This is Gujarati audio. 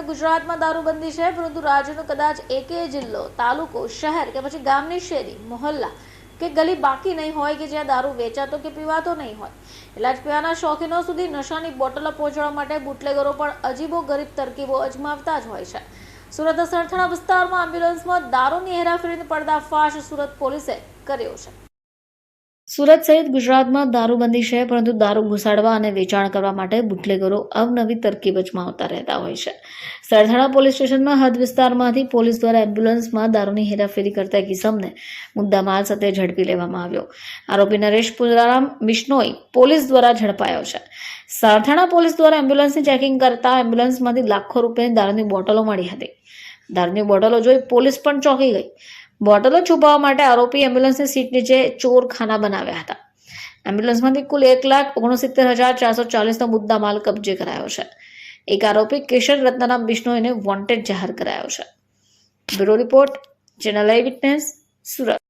ગુજરાતમાં દારૂબંધી છે, પરંતુ રાજ્યનો કદાચ એકે જિલ્લો, તાલુકો, શહેર કે પછી ગામની શેરી, મોહલ્લા કે ગલી બાકી નહીં હોય કે જ્યાં દારૂ વેચાતો કે પીવાતો નહીં હોય. એટલા જ પીવાના શોખીનો સુધી નશાની બોટલો પહોંચવા માટે બુટલેગરો પણ અજીબો ગરીબ તરકીબો અજમાવતા જ હોય છે. સુરત સરથાણા વિસ્તારમાં એમ્બ્યુલન્સમાં દારૂની હેરાફેરીનો પર્દાફાશ સુરત પોલીસે કર્યો છે. સુરત સહિત ગુજરાતમાં દારૂબંધી છે, પરંતુ દારૂ ઘુસાડવા અને વેચાણ કરવા માટે બુટલેગરો અવનવી તરકીબ અજમાવતા રહેતા હોય છે. સરથાણા પોલીસ સ્ટેશનમાં હદ વિસ્તારમાંથી પોલીસ દ્વારા એમ્બ્યુલન્સમાં દારૂની હેરાફેરી કરતા કિસમને મુદ્દામાલ સાથે ઝડપી લેવામાં આવ્યો. આરોપી નરેશ પુરારામ બિશ્નોઈ પોલીસ દ્વારા ઝડપાયો છે. સરથાણા પોલીસ દ્વારા એમ્બ્યુલન્સની ચેકિંગ કરતા એમ્બ્યુલન્સમાંથી લાખો રૂપિયાની દારૂની બોટલો મળી હતી. દારૂની બોટલો જોઈ પોલીસ પણ ચોંકી ગઈ. બોટલો છુપાવવા માટે આરોપી એમ્બ્યુલન્સની સીટ નીચે ચોરખાના બનાવ્યા હતા. એમ્બ્યુલન્સમાંથી કુલ એક લાખ ઓગણસિત્તેર હજાર ચારસો ચાલીસનો મુદ્દા માલ કબજે કરાયો છે. એક આરોપી કિશન રત્નારામ બિશ્નોઈને વોન્ટેડ જાહેર કરાયો છે. Bureau report channel eyewitness Surat.